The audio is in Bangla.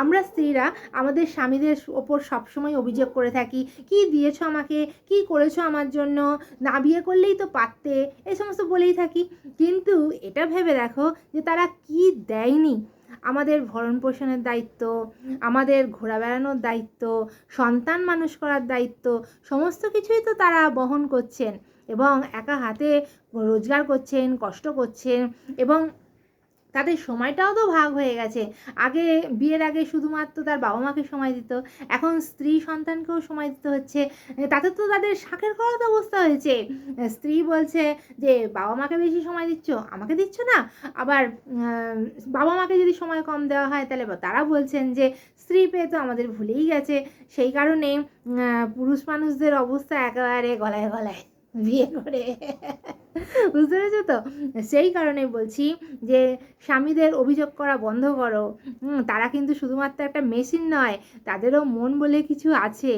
আমরা স্ত্রীরা আমাদের স্বামীদের ওপর সবসময় অভিযোগ করে থাকি, কি দিয়েছ আমাকে? কি করেছ আমার জন্য? না বিয়ে করলেই তো পারতে। এই সমস্ত বলেই থাকি। কিন্তু এটা ভেবে দেখো যে তারা কি দেয়নি? আমাদের ভরণ পোষণের দায়িত্ব, আমাদের ঘোরা বেড়ানোর দায়িত্ব, সন্তান মানুষ করার দায়িত্ব, সমস্ত কিছুই তো তারা বহন করছেন এবং একা হাতে রোজগার করছেন, কষ্ট করছেন এবং তাদের সময়টাও তো ভাগ হয়ে গেছে। আগে, বিয়ের আগে শুধুমাত্র তার বাবা মাকে সময় দিত। এখন স্ত্রী সন্তানকেও সময় দিতে হচ্ছে। তাতে তো তাদের শাকের খরচ অবস্থা হয়েছে। স্ত্রী বলছে যে বাবা মাকে বেশি সময় দিচ্ছ? আমাকে দিচ্ছ না? আবার বাবা মাকে যদি সময় কম দেওয়া হয়, তাহলে তারা বলছেন যে, স্ত্রী পেয়ে তো আমাদের ভুলেই গেছে। সেই কারণে পুরুষ মানুষদের অবস্থা একেবারে গলায় গলায় বিয়ে করে। বুঝতে পেরেছ তো? সেই কারণে বলছি যে, স্বামীদের অভিযোগ করা বন্ধ করো। তারা কিন্তু শুধুমাত্র একটা মেশিন নয়, তাদেরও মন বলে কিছু আছে।